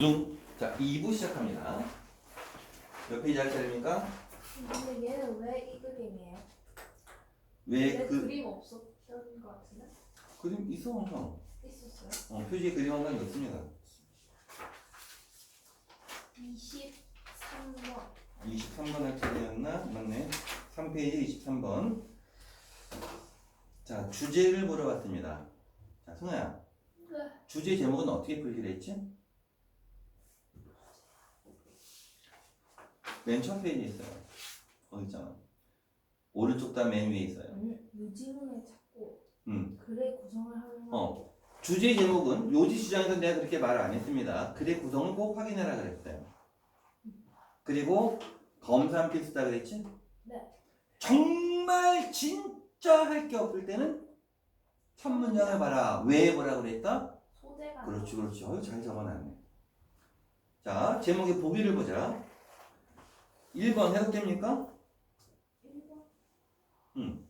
중. 자, 2부 시작합니다. 몇 페이지 할 차례입니까? 근데 얘는 왜 이 그림이에요? 왜왜그 그림 없었던 것 같은데? 그림 있어 항상. 있었어요? 어, 표지에 그림 항상 있습니다. 23번 23번 할 차례였나? 맞네. 3페이지 23번. 자, 주제를 물어봤습니다. 자, 승아야. 네. 주제 제목은 어떻게 풀기로 했지? 맨첫 페이지에 있어요. 거기 있잖아. 오른쪽 다 맨 위에 있어요. 아니 유지문을 찾고 음. 글의 구성을 거 어. 주제 제목은 요지 주장에서 내가 그렇게 말을 안 했습니다. 글의 구성을 꼭 확인해라 그랬어요. 그리고 검산 필수다 그랬지? 네. 정말 진짜 할 게 없을 때는 첫 문장을 봐라. 왜 보라 그랬다? 소재가 그렇지, 그렇지. 어유 잘 적어놨네. 자, 제목의 보기를 보자. 1번 해석됩니까? 1번 음.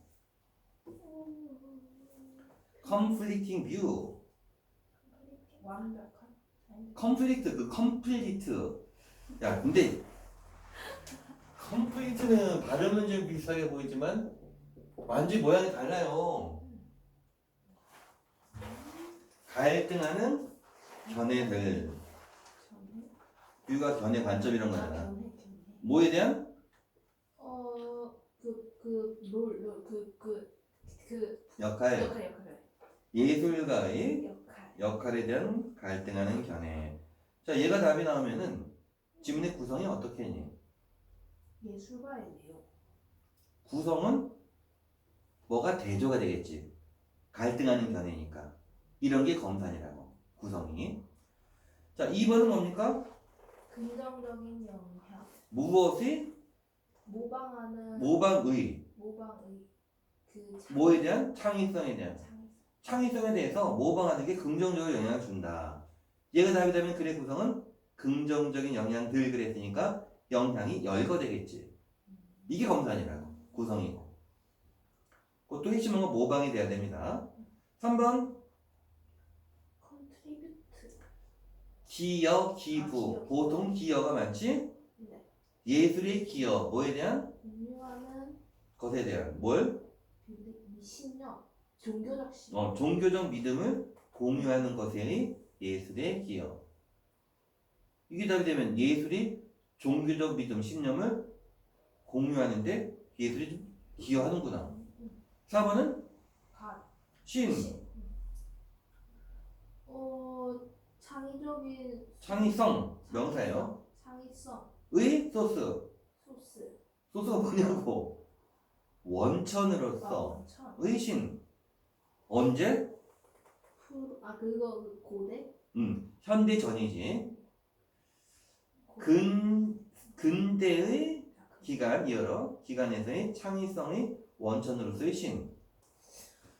conflicting view. 컴플리트 그 컴플리트 야 근데 컴플리트는 발음은 좀 비슷하게 보이지만 완전히 모양이 달라요 갈등하는 견해들 뷰가 견해 관점 이런 아, 거잖아 견해 견해 뭐에 대한 어그그롤롤그그그 역할 역할 역할 예술가의 역할 역할에 대한 갈등하는 견해 자 얘가 답이 나오면은 지문의 구성이 어떻게 했니? 예술가의 내용 구성은 뭐가 대조가 되겠지. 갈등하는 견해니까. 이런 게 검산이라고. 구성이. 자, 2번은 뭡니까? 긍정적인 영향 무엇이 모방하는 모방의. 모방의 그 창- 뭐에 대한? 창의성에 대한. 창의성. 창의성에 대해서 모방하는 게 긍정적으로 영향을 준다. 얘가 답이 되면 글의 구성은 긍정적인 영향들 그랬으니까 영향이 열거되겠지. 이게 검산이라고. 구성이고. 그것도 핵심은 건 모방이 돼야 됩니다. 3번 컨트리뷰트 기여, 아, 기부. 기여. 보통 기여가 많지? 네. 예술의 기여. 뭐에 대한? 공유하는 것에 대한. 뭘? 이 신념 종교적 신념 어, 종교적 믿음을 공유하는 것에 예술의 기여. 이게 답이 되면 예술이 종교적 믿음, 신념을 공유하는데 예술이 좀 기여하는구나. 4번은 가 신, 신. 어 창의적인 창의성, 명사예요. 창의성 의, 소스. 소스 소스가 뭐냐고. 원천으로서 원천 의신. 언제? 프아 그거 그 고대 음, 현대 전이지. 고대. 근 근대의 기간 이어러 기간에서의 창의성의 원천으로서의 신.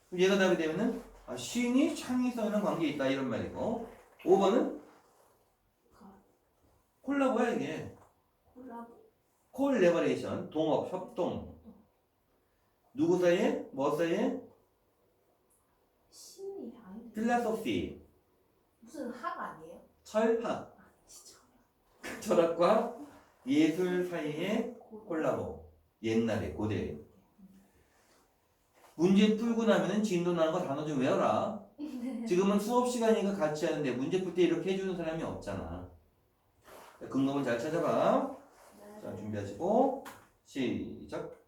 그럼 얘가 답이 되면은 아, 신이 창의성이랑 관계 있다 이런 말이고. 5번은 가 콜라보야 이게. 콜레버레이션 동업 협동. 누구 사이에? 뭐 사이에? 신이 아닌데 필라소피 무슨 학 아니에요? 철학 아 진짜 철학과 예술 고대. 콜라보 옛날에 고대 문제 풀고 나면은 진도 나는 거 단어 좀 외워라 지금은 수업 시간이니까 같이 하는데 문제 풀 때 이렇게 해주는 사람이 없잖아 근거문 잘 찾아봐 네. 자 준비하시고 시작.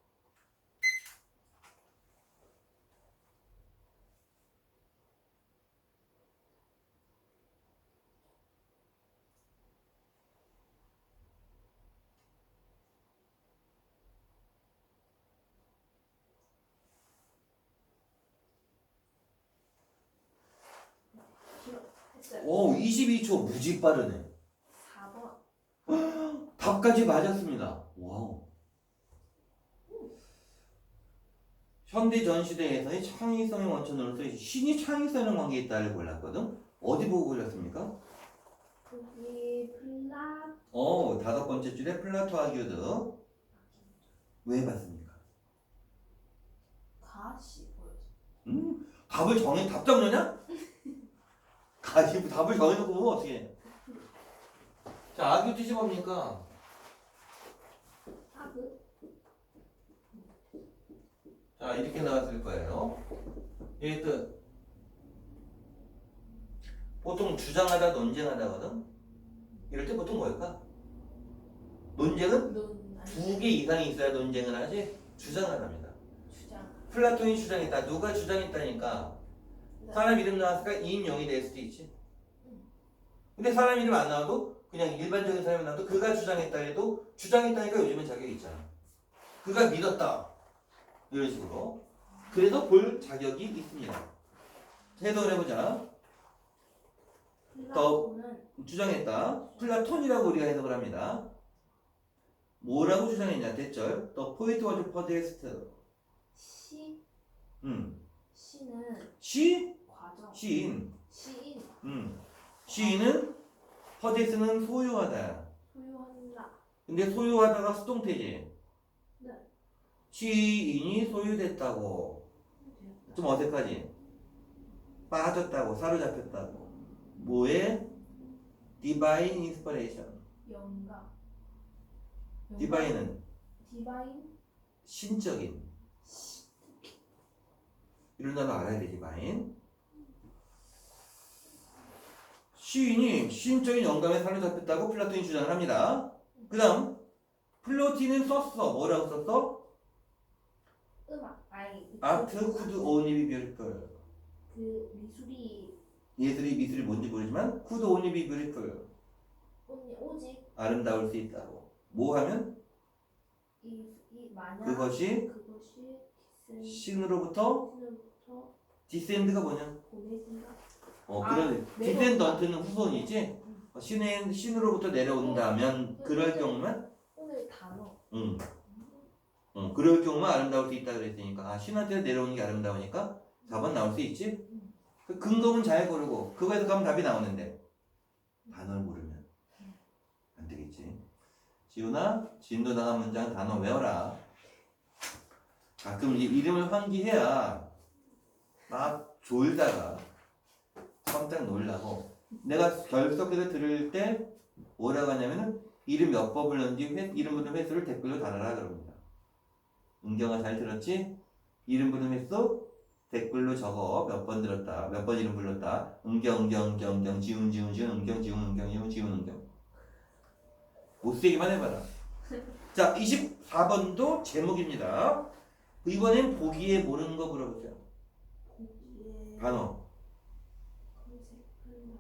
오 22초 무지 빠르네. 4번 답까지 맞았습니다. 와우. 현대 전 시대에서의 창의성의 원천으로서 신이 창의성의 관계에 있다를 골랐거든. 어디 보고 골랐습니까? 여기 플라 어, 다섯 번째 줄에 플라토 아기오드. 왜 봤습니까? 가시 보여줘 음, 답을 정해 답 정려냐? 가지 답을 정해놓고 보면 어떻게? 해? 자, 아규 뜻이 뭡니까? 하그 자, 이렇게 나왔을 거예요. 얘 뜻. 보통 주장하다, 논쟁하다거든? 이럴 때 보통 뭘까? 논쟁은 두 개 이상이 있어야 논쟁을 하지, 주장하답니다. 주장 플라톤이 주장했다. 누가 주장했다니까? 네. 사람 이름 나왔으니까 인용이 될 수도 있지. 근데 사람 이름 안 나와도 그냥 일반적인 사람이 나와도 그가 주장했다 해도 주장했다니까 요즘은 자격이 있잖아. 그가 믿었다. 이런 식으로. 그래서 볼 자격이 있습니다. 해석을 해보자. 플라톤은 주장했다. 플라톤이라고 우리가 해석을 합니다. 뭐라고 주장했냐? 대절. The point was possessed. 시 음. 시는 시? 과정 시인. 시인 음. 시인은 possess는 소유하다. 소유한다 근데 소유하다가 수동태지. 네. 시인이 소유됐다고. 좀 어색하지? 빠졌다고, 사로잡혔다고. 뭐에? 디바인 인스퍼레이션. 영감 디바인은 디바인 신적인. 이런 단어 알아야 돼, 디바인. 시인이 신적인 영감에 사로잡혔다고 플라톤이 주장을 합니다. 그 다음, 플로티는 썼어. 뭐라고 썼어? 음악 아니 아트 쿠드 be beautiful. 그 미술이 예술이 미술이 뭔지 모르지만 only be beautiful. 언니 오직 아름다울 수 있다고. 뭐 하면 이, 이 만약 그것이 그것이 디센 신으로부터 신으로부터 디센드가 뭐냐? 보내진다 어 아, 그런 내려온다. 디센던트는 후손이지. 어, 신의 신으로부터 내려온다면 어, 그럴 근데- 경우만 오늘 단어 응. 응. 그럴 경우만 아름다울 수 있다 그랬으니까 아 신한테 내려오는 게 아름다우니까 4번 나올 수 있지. 그 근거문 잘 고르고 그거에서 가면 답이 나오는데 단어를 모르면 안 되겠지. 지훈아 진도 나간 문장 단어 외워라. 가끔 이 이름을 환기해야 막 졸다가 깜짝 놀라고 내가 결석해서 들을 때 뭐라고 하냐면은 이름 몇번 불렀는지 회, 이름 부른 횟수를 댓글로 달아라 그럽니다. 은경아 잘 들었지? 이름 횟수 댓글로 적어. 몇 번 들었다. 몇 번 이름 불렀다. 은경 은경 은경 은경 지훈 지훈 지훈 은경 지훈 은경 지훈 지훈 은경. 못쓰기만 해봐라. 자 24번도 제목입니다. 이번엔 보기에 모르는 거 물어보세요. 보기에 단어. 검색한다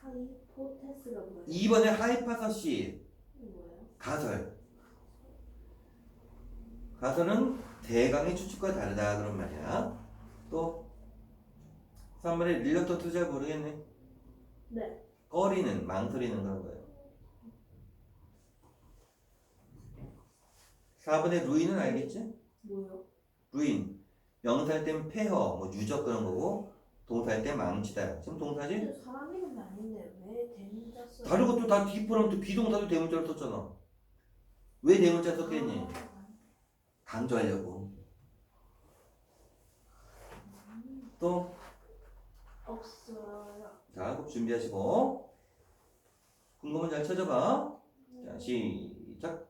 하이포테스가 뭐예요? 2번에 하이파서시. 뭐예요? 가설 가설은 대강의 추측과 다르다 그런 말이야 또 3번에 릴러터트 잘 모르겠네 네 꺼리는 망설이는 그런 거예요 4번에 루인은 알겠지? 뭐요? 루인 명사할 땐 폐허 뭐 유적 그런 거고 동사할 땐 망치다 지금 동사지? 사람 이름이 아닌데 왜 대문자 써? 다른 것도 다 디포럼 또 비동사도 대문자로 썼잖아 왜 대문자 썼겠니? 아, 강조하려고 또 없어요 자, 꼭 준비하시고 궁금한 잘 찾아봐. 자, 시작.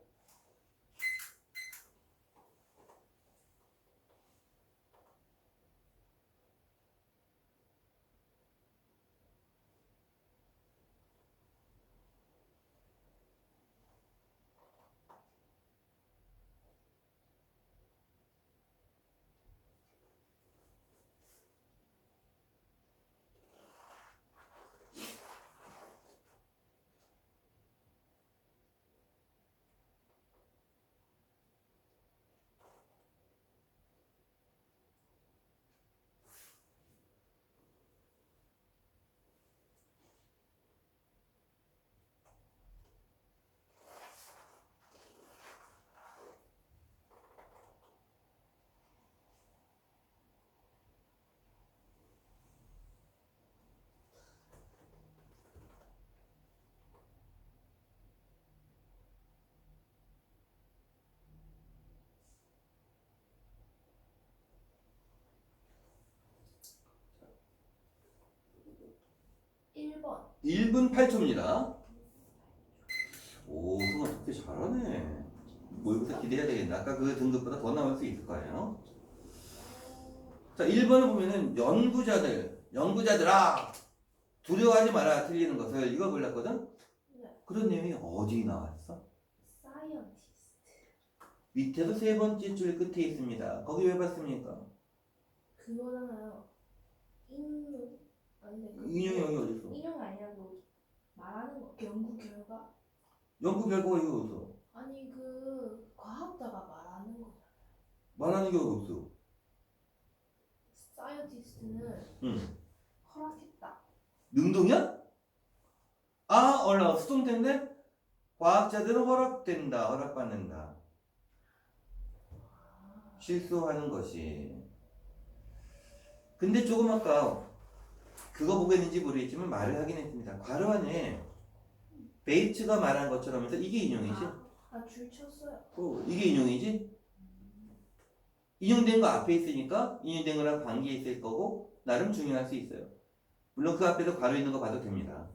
일번 1분 8초입니다. 오, 그거 어떻게 잘하네. 모의고사 기대해야 되겠네. 아까 그 등급보다 더 나올 수 있을 거예요. 자, 1번을 보면은 연구자들, 연구자들아! 두려워하지 마라, 틀리는 것을. 이거 몰랐거든? 네. 그런 내용이 어디 나왔어? 사이언티스트. 밑에도 세 번째 줄 끝에 있습니다. 거기 왜 봤습니까? 그거잖아요. 인용 그 인용이 여기 어디 있어? 인용 아니라고 말하는 거 연구 결과 연구 결과가 여기 어디서? 아니 그 과학자가 말하는 거 말하는 게 어디 없어? 사이언티스트는 응. 허락했다. 능동이야? 아, 올라와. 수동태인데? 과학자들은 허락된다, 허락받는다. 실수하는 것이. 근데 조금 아까 그거 보고 했는지 모르겠지만 말을 하긴 했습니다. 괄호 안에 베이츠가 말한 것처럼 해서 이게 인용이지? 아 줄 쳤어요. 어, 이게 인용이지? 인용된 거 앞에 있으니까 인용된 거랑 관계 있을 거고 나름 중요할 수 있어요. 물론 그 앞에도 괄호 있는 거 봐도 됩니다.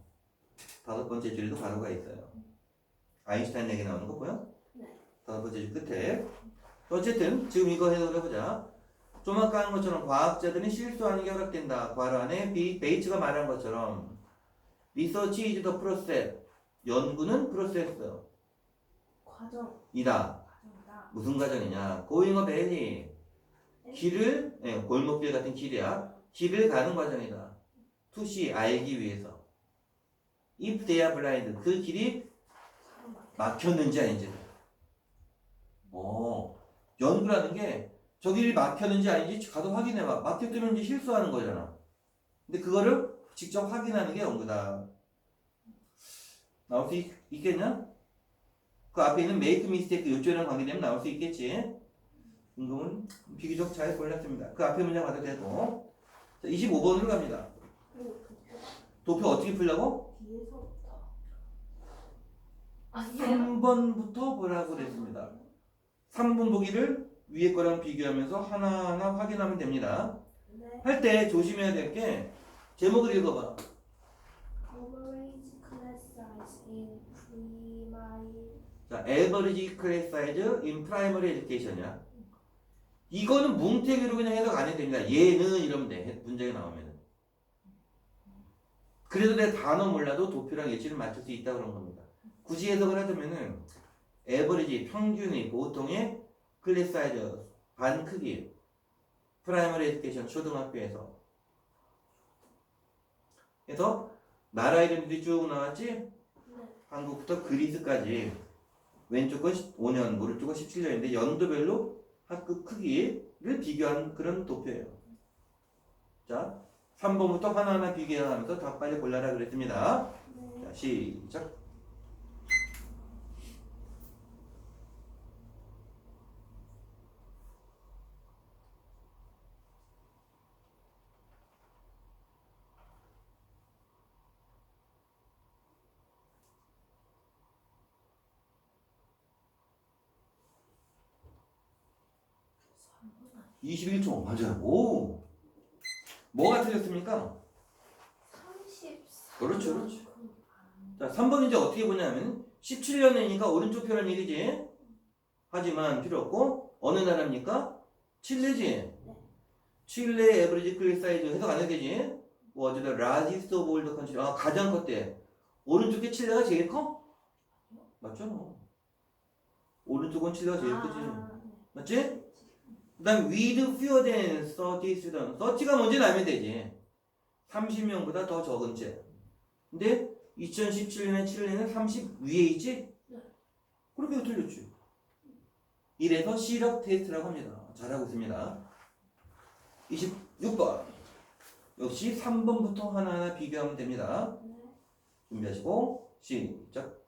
다섯 번째 줄에도 괄호가 있어요. 아인슈타인 얘기 나오는 거 보여? 네. 다섯 번째 줄 끝에. 어쨌든 지금 이거 해석을 해보자. 좀 아까 한 것처럼 과학자들은 실수하는 게 허락된다. 괄호 안에 비, 베이츠가 말한 것처럼 리서치 is the process. 연구는 프로세스. 과정 이다. 과정이다. 무슨 과정이냐? going a valley. 길을, 예, 골목길 같은 길이야. 길을 가는 과정이다. to see, 알기 위해서. if they are blind. 그 길이 막혔는지 아닌지. 어, 연구라는 게 저 길이 막혔는지 아닌지 가서 확인해봐. 막혔으면 이제 실수하는 거잖아. 근데 그거를 직접 확인하는 게 연구다. 나올 수 있, 있겠냐? 그 앞에 있는 make mistake 요쪽이랑 관계되면 나올 수 있겠지. 운동은 비교적 잘 골랐습니다. 그 앞에 문장 봐도 되고. 자, 25번으로 갑니다. 오 도표 어떻게 풀려고? 뒤에서부터. 아니에요? 3번부터 보라고 그랬습니다. 3번 보기를 위에 거랑 비교하면서 하나하나 확인하면 됩니다. 네. 할 때 조심해야 될 게 제목을 읽어봐. Average class size in primary. 자, average class size in primary education이야. 이거는 뭉태기로 그냥 해석 안 해도 됩니다. 얘는 이러면 돼. 문제가 나오면. 그래도 내 단어 몰라도 도표랑 예치를 맞출 수 있다 그런 겁니다. 굳이 해석을 하자면은 average 평균의 보통의 클래스 사이즈 반 크기 프라이머리 에듀케이션 초등학교에서. 그래서 나라 이름들이 쭉 나왔지? 네. 한국부터 그리스까지. 왼쪽 건 5년 오른쪽 건 17년인데 연도별로 학급 크기를 비교한 그런 도표예요. 자 3번부터 하나하나 비교하면서 더 빨리 골라라 그랬습니다. 네. 자 시작 삼분 아니- 21초 맞아요 오 뭐가 틀렸습니까? 34. 그렇죠, 그렇죠. 안- 자, 3번 이제 어떻게 보냐면 17년이니까 오른쪽 표란 얘기지. 하지만 필요 없고 어느 나라입니까? 칠레지. 칠레 에브리지 클래스 사이즈 해석 안 해도 되지. 뭐 어제다 라지스트 오브 올드 컨트리 아 가장 컸대. 오른쪽에 칠레가 제일 커? 맞잖아. 오른쪽은 칠레가 제일 크지. 아, 네. 맞지? 그다음 with fewer than 30 students. 30가 뭔지는 알면 되지. 30명보다 더 적은 채. 근데 2017년에 칠레는 30 위에 있지? 네. 그렇게 틀렸지. 이래서 시력 테스트라고 합니다. 잘하고 있습니다. 26번. 역시 3번부터 하나하나 비교하면 됩니다. 네. 준비하시고 시작.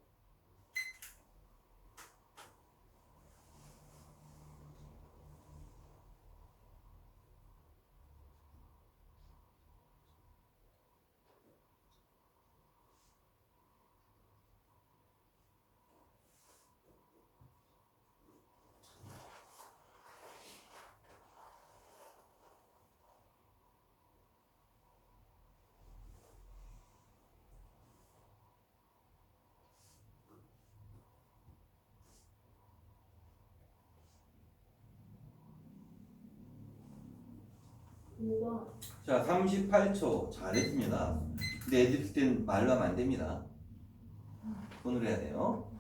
자, 38초. 잘했습니다. 근데 애들 땐 말로 하면 안 됩니다. 손으로 해야 돼요.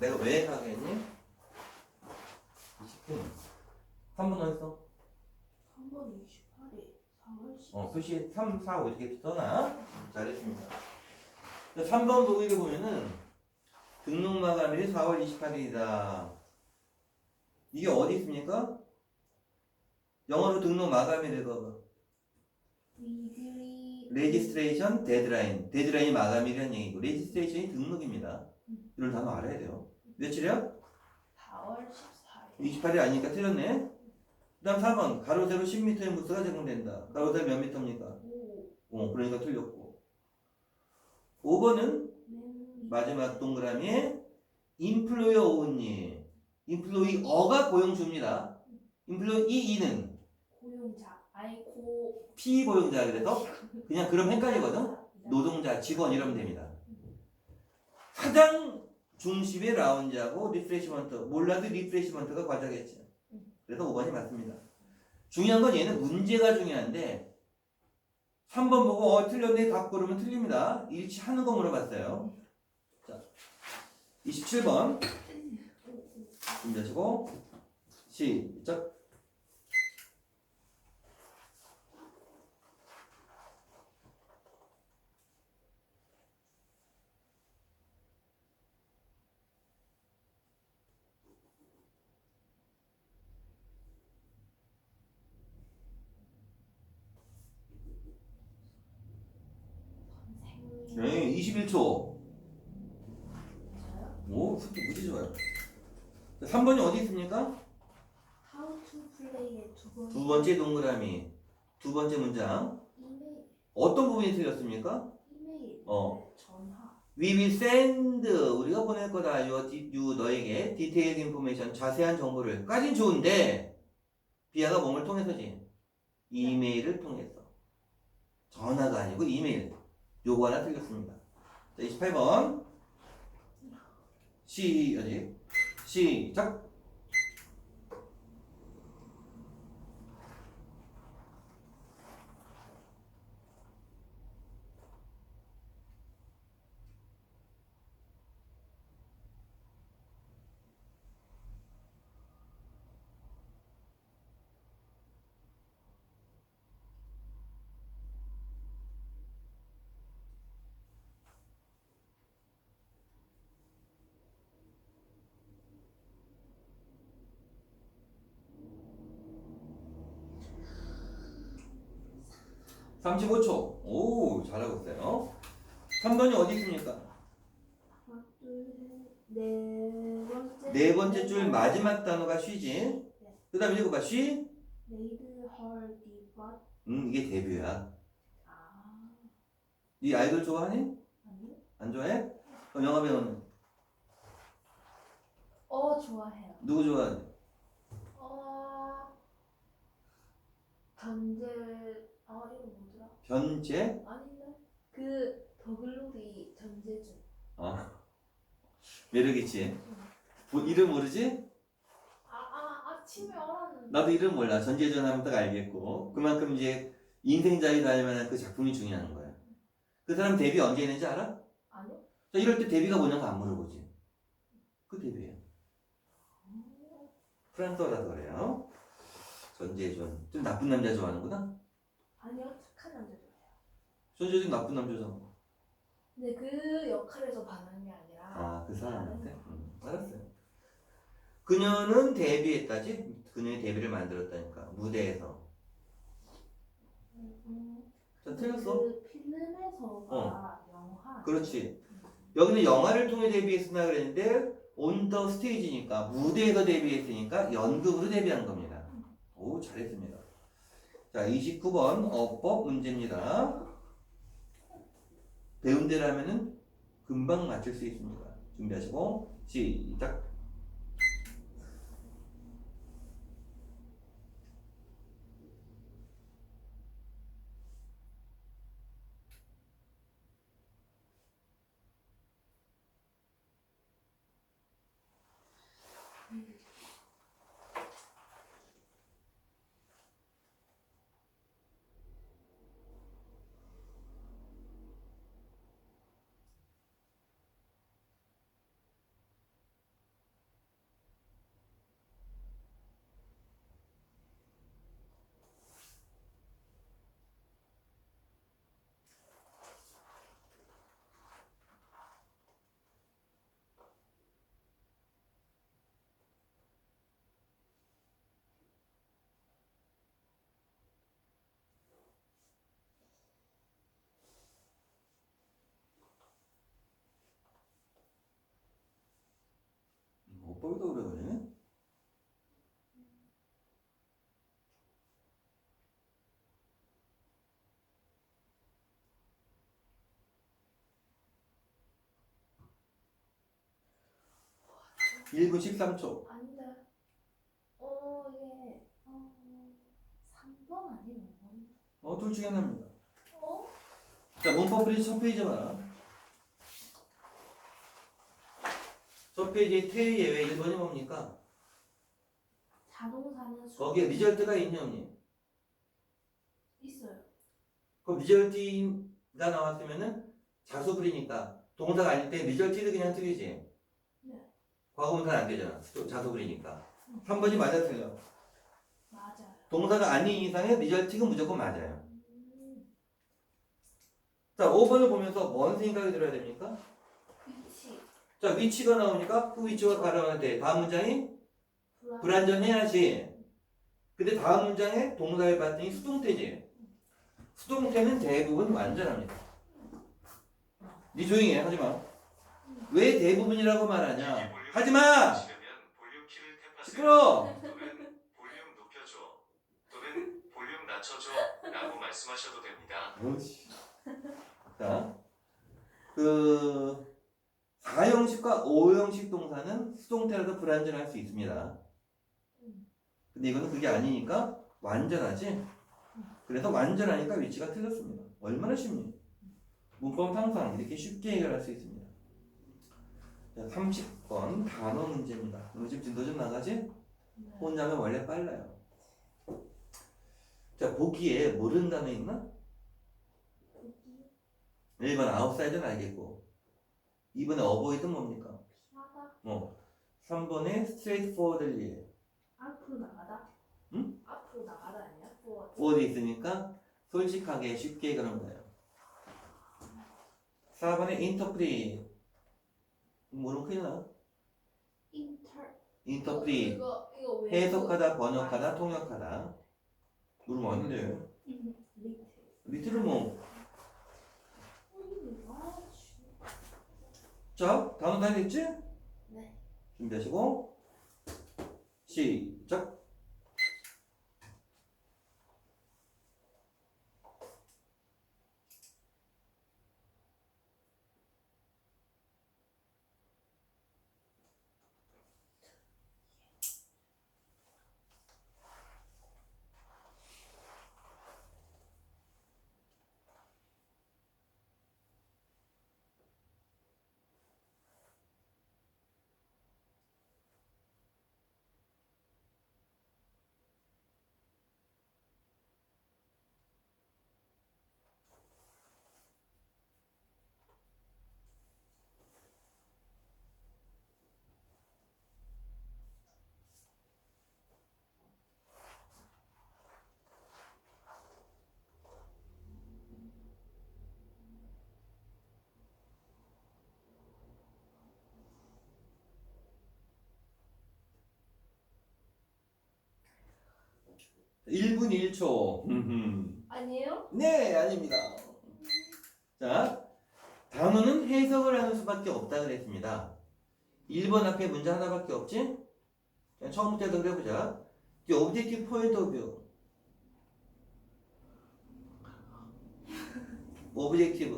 내가 왜 하게 했니? 20분. 3분 어딨어? 3번 28일. 4월 10일. 어, 표시 3, 4, 5 이렇게 써놔. 잘했습니다. 3번 보기를 보면은 등록 마감일이 4월 28일이다. 이게 어디 있습니까? 영어로 등록 마감일 읽어봐. 레지스트레이션 데드라인. 데드라인이 마감일이라는 얘기고 레지스트레이션이 등록입니다. 이런 단어 알아야 돼요. 며칠이야? 4월 14일. 28일 아니니까 틀렸네. 그 다음 4번 가로 세로 10m의 무스가 제공된다. 가로 세로 몇 미터입니까? 5. 어, 그러니까 틀렸고. 5번은 맨 마지막 동그라미에 인플로이어 오니 인플로이어가 고용주입니다. 인플로이는 고용자. 아니 고. 피고용자 그래서 그냥 그럼 헷갈리거든. 노동자, 직원 이러면 됩니다. 사장 중심의 라운지하고 리프레시먼트 몰라도 리프레시먼트가 과자겠지. 그래서 5번이 맞습니다. 중요한 건 얘는 문제가 중요한데 3번 보고 어 틀렸네 답 고르면 틀립니다. 일치하는 거 물어봤어요. 자, 27번 준비하시고 시작. 선생님. 네, 21초. 저요? 오, 속도 무지 좋아요. 3번이 어디 있습니까? How to play의 두 번째. 두 번째 동그라미. 두 번째 문장. 이메일. 어떤 부분이 틀렸습니까? 이메일. 어. 네, 전화. We will send 우리가 보낼 거다. you, you 너에게 detailed information 자세한 정보를 까진 좋은데 비아가 몸을 통해서지. 이메일을 통해서. 전화가 아니고 이메일. 요거 하나 틀렸습니다. 자, 28번. 시 어디? 시작. 삼십오 초 오, 잘하고 있어요. 3번이 어디 있습니까? 네 번째. 네 번째 줄 마지막 단어가 쉬지. 네. 그 다음에 읽어봐. 쉬. 음, 이게 데뷔야. 아, 이 아이돌 좋아하니? 아니요? 안 좋아해? 그럼 영화 배우는 어, 좋아해요. 누구 좋아하니? 어, 전제, 아, 이거 뭐더라? 변재? 아닌데? 그, 더글로리 전재준. 어. 매력있지. 뭐, 이름 모르지? 아, 아, 아침에 알았는데. 나도 이름 몰라. 전재전 하면 딱 알겠고. 그만큼 이제 인생자리도 할 만한 그 작품이 중요한 거야. 그 사람 데뷔 언제 했는지 알아? 아니요? 자, 이럴 때 데뷔가 뭐냐고 안 물어보지. 그 데뷔야. 프랑스어라서 그래요. 전재준. 좀 나쁜 남자 좋아하는구나? 아니요, 착한 남자 좋아해요. 전재준 나쁜 남자잖아. 근데 그 역할에서 반하는 게 아니라. 아, 그 사람한테? 음, 알았어요. 그녀는 데뷔했다지? 그녀의 데뷔를 만들었다니까. 무대에서. 음, 음, 전 틀렸어. 그 필름에서가 영화. 그렇지. 여기는 영화를 통해 데뷔했으나 그랬는데 온더 스테이지니까 무대에서 데뷔했으니까 연극으로 데뷔한 겁니다. 오 잘했습니다. 자 29번 어법 문제입니다. 배운 대로 하면은 금방 맞출 수 있습니다. 준비하시고 시작. 거기다 오래 걸리네. 일분 13초. 아닌데. 어 이게 어 3번 아니면 뭐? 어, 둘 중에 하나입니다. 어? 자, 문법 프리즈 첫 페이지 봐라. 첫 페이지 태의 예외 1번이 뭡니까? 자동사는 수 거기에 리절트가 있냐 없니? 있어요. 그럼 리절티가 나왔으면은 자소불이니까 동사가 아닐 때 리절티도 그냥 틀리지. 네. 과거문사는 안 되잖아. 자소불이니까. 3번이 맞아 틀려. 맞아요. 동사가 아닌 이상에 리절티는 무조건 맞아요. 음, 자, 5번을 보면서 뭔 생각이 들어야 됩니까? 위치 자, 위치가 나오니까 그 위치가 가려는데 다음 문장이 불안 불완전해야지. 근데 다음 문장에 동사를 봤더니 수동태지. 수동태는 대부분 완전합니다. 니 조용히 해. 하지 마. 왜 대부분이라고 말하냐? 하지 마! 시끄러! 볼륨 높여줘. 또는 볼륨 낮춰줘. 라고 말씀하셔도 됩니다. 자, 그 4형식과 5형식 동사는 수동태라도 불완전할 수 있습니다. 근데 이거는 그게 아니니까 완전하지? 그래서 완전하니까 위치가 틀렸습니다. 얼마나 쉽니? 문법 항상 이렇게 쉽게 해결할 수 있습니다. 자, 30번 단어 문제입니다. 오늘 지금 진도 좀 나가지? 네. 혼자면 원래 빨라요. 자, 보기에 모르는 단어 있나? 보기 1번 아웃사이드는 알겠고 2번에 어보이드는 뭡니까? 피하다 뭐 3번에 스트레이트 포워드리 앞으로 나가다. 응? 앞으로 나가다 아니야? forward. 포워드 있으니까 솔직하게 쉽게 그런 거예요 4번에 인터프리 모르면 큰일 나 인터 인터프리 이거 이거 왜 해석하다 번역하다 통역하다 안 돼. 리트. 리틀을 뭐 아, 씨. 자, 단어 다 됐지? 네. 준비하시고 시작 일분 1초 아니에요? 네, 아닙니다. 자, 단어는 해석을 하는 수밖에 없다 그랬습니다. 1번 앞에 문제 하나밖에 없지? 그냥 처음부터 등려보자. The objective point of view. objective.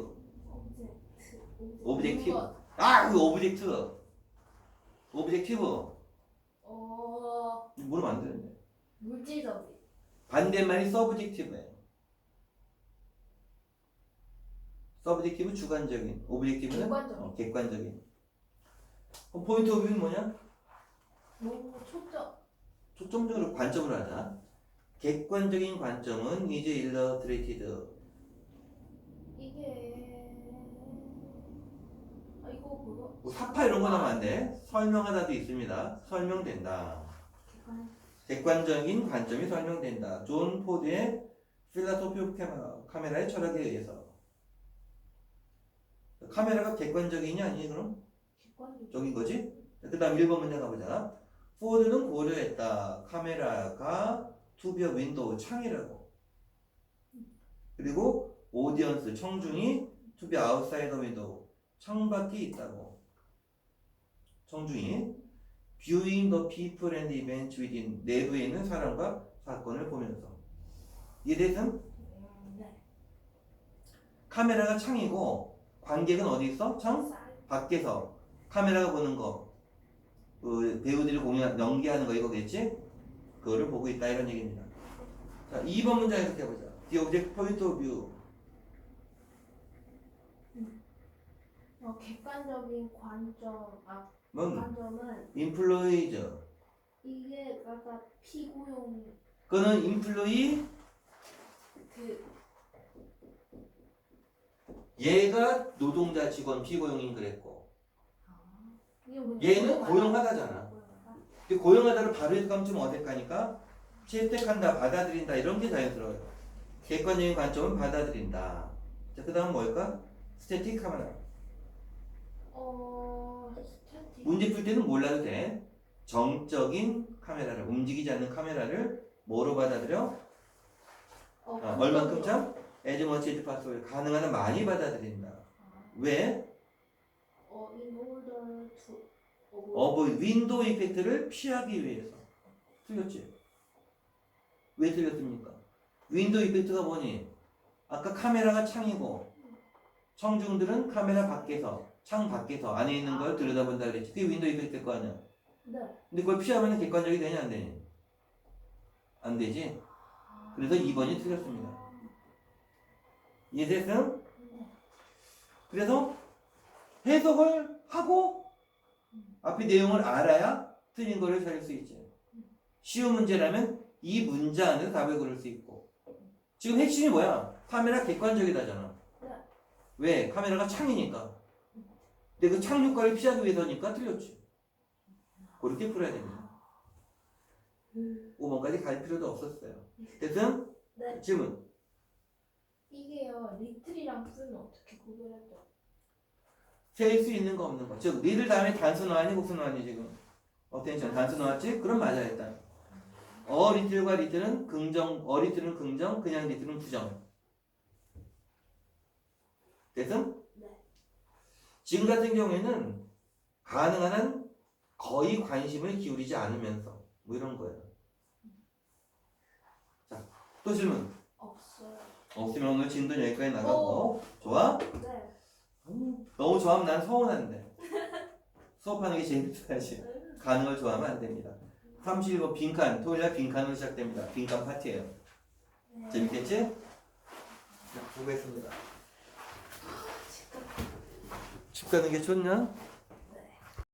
오브젝트. 오브젝티브. 것. 아, 그 objective. objective. 어 모르면 안 되는데. 물질적인. 반대말이 subjective예요. subjective 주관적인, 객관적인. 어, 객관적인. 그럼 포인트 오브 뷰는 뭐냐? 너무 초점. 초점적으로 관점으로 하자. 객관적인 관점은 is illustrated. 이게 아 이거 그거 뭐 사파 이런 거 나오면 안 돼. 설명하다도 있습니다. 설명된다. 객관 객관적인 관점이 설명된다. 존 포드의 오브 카메라, 카메라의 철학에 의해서. 카메라가 객관적이냐 아니니 그럼? 객관적. 적인 거지? 그 다음 1번 문제 가보자. 포드는 고려했다. 카메라가 투비어 윈도우 창이라고. 그리고 오디언스 청중이 투비 아웃사이더 윈도우 창밖에 있다고. 청중이 viewing the people and events within 내부에 있는 사람과 사건을 보면서 음, 네. 카메라가 창이고 관객은 어디 있어? 창 쌀. 밖에서 카메라가 보는 거 그 배우들이 공연 연기하는 거 이거겠지? 그거를 보고 있다 이런 얘기입니다. 자, 2번 문제 해석해 보자. The object point of view. 어, 객관적인 관점, 아, 뭔 관점은 employees. 이게 아까 피고용 그거는 employee 그 얘가 노동자 직원 피고용인 그랬고 아, 이게? 얘는 고용하다. 고용하다잖아. 고용하다. 근데 고용하다를 바로 해석하면 좀 어색하니까 채택한다, 받아들인다 이런 게 자연스러워요. 객관적인 관점은 받아들인다. 자, 그 다음 뭘까? 스태틱 카메라. 어. 문제 풀 때는 몰라도 돼. 정적인 카메라를, 움직이지 않는 카메라를 뭐로 받아들여? 어, 아, 얼만큼 참? as much as possible. 가능한 한 많이 받아들인다. 아, 왜? 어, in order to 어, 어버 윈도우 이펙트를 피하기 위해서. 틀렸지? 왜 틀렸습니까? 윈도우 이펙트가 뭐니? 아까 카메라가 창이고 청중들은 카메라 밖에서 창 밖에서 안에 있는 걸 들여다본다 그랬지. 그게 윈도우 이펙트일 거 아니야. 네. 근데 그걸 피하면 객관적이 되냐 안 되니? 안 되지. 그래서 2번이 틀렸습니다. 이해됐음? 네. 그래서 해석을 하고 앞에 내용을 알아야 틀린 거를 찾을 수 있지. 쉬운 문제라면 이 문제 안에서 답을 고를 수 있고. 지금 핵심이 뭐야? 카메라 객관적이다잖아. 네. 왜? 카메라가 창이니까. 근데 그창 효과를 피하기 위해서니까 틀렸지. 그렇게 풀어야 됩니다. 5번까지 갈 필요도 없었어요. 됐음? 네. 질문. 이게요 리틀이랑 풀은 어떻게 구별했죠? 셀수 있는 거 없는 거. 즉, 리들 다음에 곡수 나왔니, 지금? 어텐션, 나왔지? 그럼 맞아, 일단. 어 리틀과 리틀은 긍정, 어 리틀은 긍정, 그냥 리틀은 부정. 됐음? 네. 지금 같은 경우에는 가능한 한 거의 관심을 기울이지 않으면서 뭐 이런 거예요. 자, 또 질문. 없어요. 없으면 오늘 진도 여기까지 나가고. 좋아? 네. 음, 너무 좋아하면 난 서운한데. 수업하는 게 재밌어야지. 가는 걸 좋아하면 안 됩니다. 31번 빈칸, 토요일날 빈칸으로 시작됩니다. 빈칸 파티예요. 네. 재밌겠지? 자, 수고했습니다. 집 가는 게 좋냐?